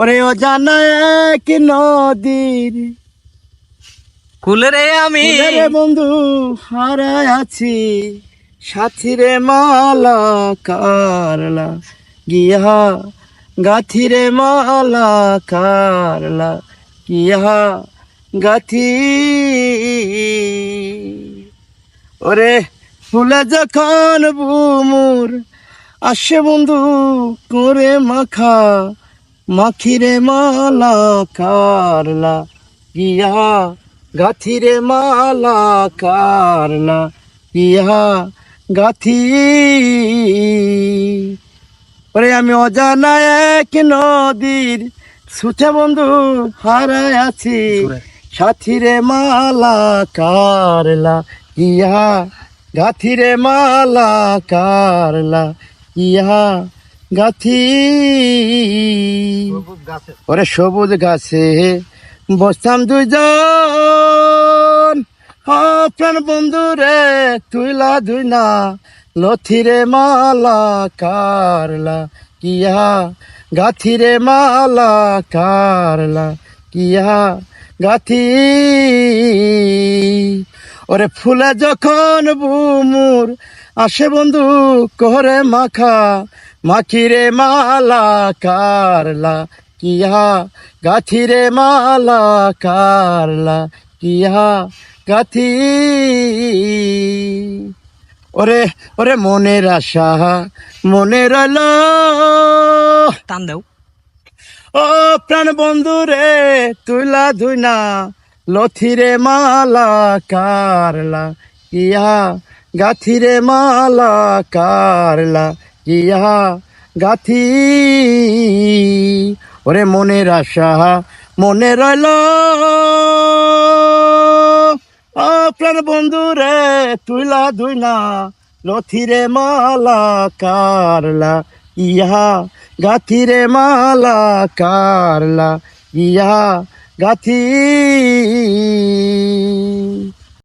ওরে ও জানা এক নদীর। কুলে রে আমি। রে বন্ধু হারায় আছি। সাথীরে মালা কারলা গিয়া গাথিরে মালা কারলা গিয়া গাথি। ওরে ফুলে যখন বুমুর আসে বন্ধু করে মাখা মাখিরে মালা কারলা গিয়া গাথিরে মালা কারলা ইহা গাথি। ওরে আমি অজানা এক নদীর সুচে বন্ধু হারায় আছি। সাথীরে মালা কারলা ইহা গাথিরে মালা কারলা ইহা গাথি। ওরে সবুজ গাছে বসতাম দুইজন। প্রাণ বন্ধু রে তুইলা দুই না। লথিরে মালা কারলা কিয়া। গাথিরে মালা কারলা কিয়া। গাথি। ওরে ফুলে যখন বুমুর আসে বন্ধু করে মাখা মাখিরে মালা কারলা কিয়া গাথিরে মালা কারলা কিয়া গাথি। ওরে ওরে মনের আশা মনে রইল টান দেও। ও প্রাণ বন্ধু রে তুইলা ধুইনা লথিরে মালা কারলা ইয়া গাথিরে মালা কারলা ইয়া গাথি। ওরে মনের আশা, মনে রইল। প্রাণ বন্ধু রে তুইলা ধুইনা লথিরে মালা কারলা ইহা গাথিরে মালা কারলা ইহা গাথি।